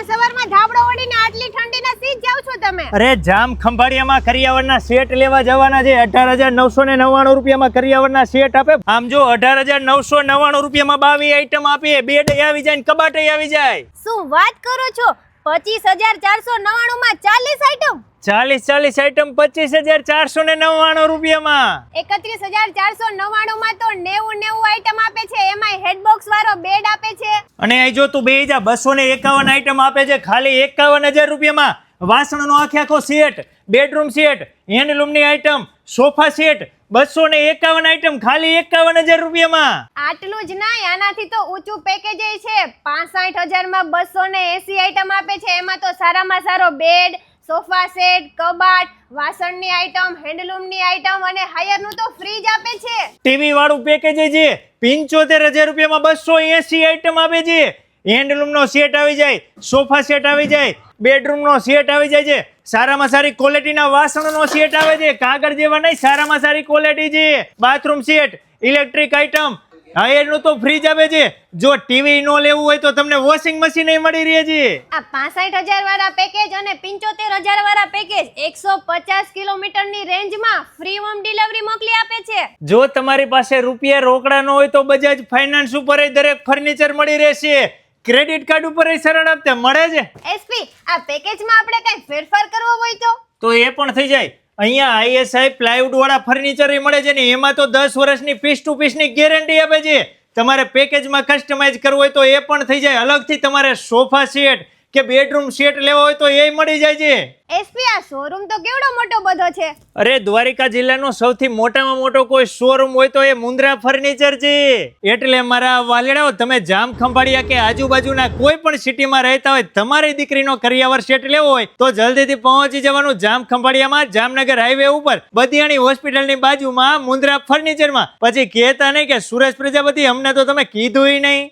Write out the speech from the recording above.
સવાર સવારમાં ધાબળો ઓડીને આટલી ઠંડીના સીજ જાવ છો તમે? અરે જામ ખંભાળિયામાં કરિયાવરના સેટ લેવા જવાના છે. અઢાર હજાર નવસો ને નવ્વાણું રૂપિયામાં કરિયાવરના સેટ આપે. આમ જો અઢાર હજાર નવસો નવ્વાણું રૂપિયામાં બાવી આઈટમ આપીએ બેડ આવી જાય ને કબાટ આવી જાય. શું વાત કરો છો? પચીસ હજાર ચારસો નવ્વાણું માં ચાલીસ આઈટમ ચાલીસ ચાલીસ આઈટમ પચીસ હજાર ચારસો ને નવ્વાણું રૂપિયામાં. એકત્રીસ હજાર ચારસો નવ્વાણું માં તો નેવું નેવું આઈટમ આપે છે એમાંય હેડબોક્સ વાળો બેડ આપે છે. અને અહીં જો તું બે હજાર બસો ને એકાવન આઈટમ આપે છે ખાલી એકાવન હજાર રૂપિયામાં વાસણનો આખે આખો સેટ બેડરૂમ સેટ હેન્ડલૂમની આઈટમ સોફા સેટ બસો ને એકાવન આઈટમ ખાલી એકાવન હજાર રૂપિયામાં. આટલું જ ના આનાથી તો ઊંચું પેકેજ છે. પાસઠ હજારમાં બસો ને એસી આઈટમ આપે છે. એમાં તો સારામાં સારો બેડ સોફા સેટ કબાટ વાસણની આઈટમ હેન્ડલૂમની આઈટમ અને હાયરનું તો ફ્રીજ આપે છે. ટીવી વાળું પેકેજ છે. પિંચોતેર હજાર રૂપિયામાં બસો એસી આઈટમ આપે છે. હેન્ડલૂમનો સેટ આવી જાય સોફા સેટ આવી જાય બેડરૂમનો સેટ આવી જાય છે. સારામાં સારી ક્વોલિટીના વાસણનો સેટ આવે છે. કાગળ જેવા નહીં, સારામાં સારી ક્વોલિટી છે. બાથરૂમ સેટ ઇલેક્ટ્રિક આઈટમ એનું તો ફ્રીજ આવે છે. જો ટીવી નો લેવું હોય તો તમને વોશિંગ મશીન મળી રહે છે. આ પાસઠ હજાર વાળા પેકેજ અને પિંચોતેર હજાર વાળા પેકેજ એકસો પચાસ કિલોમીટરની રેન્જમાં ફ્રી હોમ ડિલિવરી મોકલી આપે છે. જો તમારી પાસે રૂપિયા રોકડા ન હોય તો બજાજ ફાઇનાન્સ ઉપર દરેક ફર્નિચર મળી રહેશે. ક્રેડિટ કાર્ડ ઉપર સરળ આપતે મળે છે. એસપી આ પેકેજમાં આપણે કઈ ફેરફાર કરવો હોય તો? તો એ પણ થઈ જાય. અહીંયા આઈએસઆઈ પ્લાયવુડ વાળા ફર્નિચર મળે છે ને, એમાં તો દસ વર્ષની પીસ ટુ પીસની ગેરંટી આપે છે. તમારે પેકેજમાં કસ્ટમાઇઝ કરવું હોય તો એ પણ થઈ જાય. અલગથી તમારે સોફા સેટ કે બેડરૂમ સેટ લેવો હોય તો એ મળી જાય છે. એસપી આ શોરૂમ તો કેવડો મોટો બધો છે? અરે દ્વારિકા જિલ્લાનો સૌથી મોટામાં મોટો કોઈ શોરૂમ હોય તો એ મુન્દ્રા ફર્નિચર છે. એટલે મારા વાલેડાઓ તમે જામ ખંભાળિયા કે આજુબાજુના કોઈ પણ સિટીમાં રહેતા હોય તમારી દીકરીનો કરિયાવર સેટ લેવો હોય તો જલ્દીથી પહોંચી જવાનું જામ ખંભાળિયામાં જામનગર હાઈવે ઉપર બદિયાણી હોસ્પિટલની બાજુમાં મુન્દ્રા ફર્નિચરમાં પછી કહેતા નહીં કે સુરેશ પ્રજાપતિ અમને તો તમે કીધું નહીં.